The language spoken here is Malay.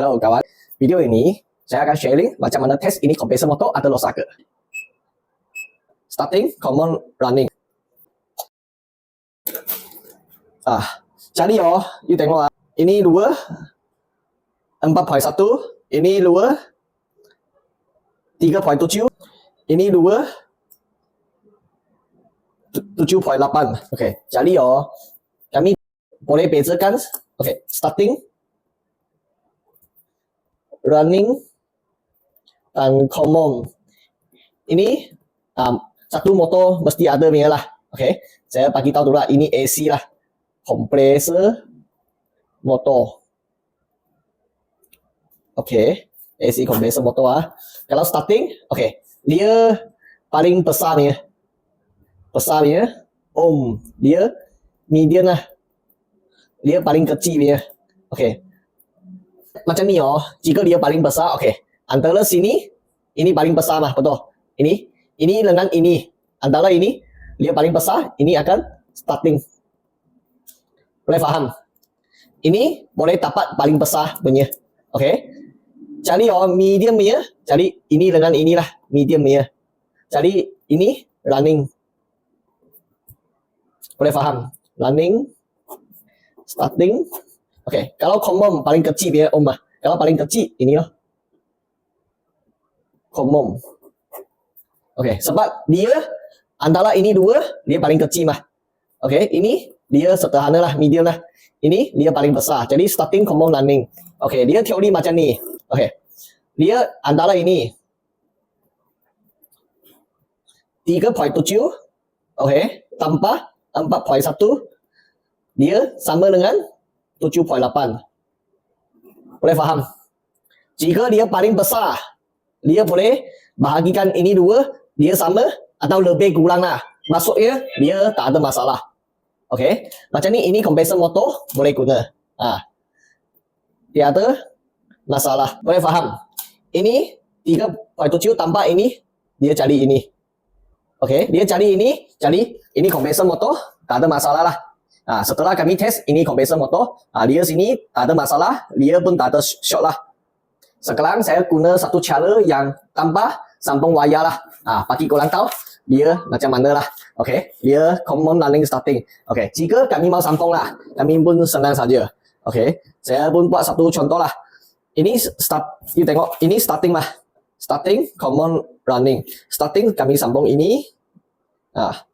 Hello kawan, video ini saya akan sharing macam mana test ini compressor motor atau losaka. Starting, common running. Ah, jadi oh, you tengok lah. Ini dua, 4.1, ini dua, 3.7, ini dua, 7.8. Okay, jadi oh, kami boleh bezakan. Okay, starting, running, dan common. Ini um, satu motor mesti ada punya lah. Okay, saya bagi tahu dulu lah. Ini AC lah. Compressor motor. Okay, AC compressor motor ah. Kalau starting, okay, dia paling besar ni. Besar ni. Ohm. Dia medium lah. Dia paling kecil ni. Okay. Macam ni oh, jika dia paling besar, okay. Antara sini, ini paling besar lah, betul. Ini, ini dengan ini. Antara ini, dia paling besar, ini akan starting. Boleh faham? Ini boleh dapat paling besar punya. Okay. Cari oh, medium punya. Cari ini dengan inilah, medium punya. Cari ini, running. Boleh faham? Running, starting. Okay. Kalau common paling kecil punya, om lah. Kalau paling kecil, ini lah common. Okay, sebab dia antara ini dua, dia paling kecil mah. Okay, ini dia sederhana lah, medium lah. Ini dia paling besar. Jadi starting common running. Okay, dia teori macam ni. Okay, dia antara ini 3.7 Okay, tambah 4.1 dia sama dengan 7.8 boleh faham jika dia paling besar dia boleh bahagikan ini dua, dia sama atau lebih kurang lah. Maksudnya, dia tak ada masalah. Okay. Macam ni, ini kompresor motor boleh guna. Ha. Dia ada masalah. Boleh faham? Ini 3.7 tambah ini, dia cari ini. Okay. Dia cari ini, cari ini kompresor motor, tak ada masalah lah. Ha, setelah kami test ini kompresor motor, ha, dia sini tak ada masalah, dia pun tak ada short lah. Sekarang saya guna satu cara yang tanpa sambung wayar lah. Ah, bagi korang tahu dia macam mana lah. Okay, dia common running starting. Okay, jika kami mau sambung lah, kami pun senang saja. Okay, saya pun buat satu contoh lah. Ini start, you tengok, ini starting lah. Starting, common running. Starting kami sambung ini. Ah,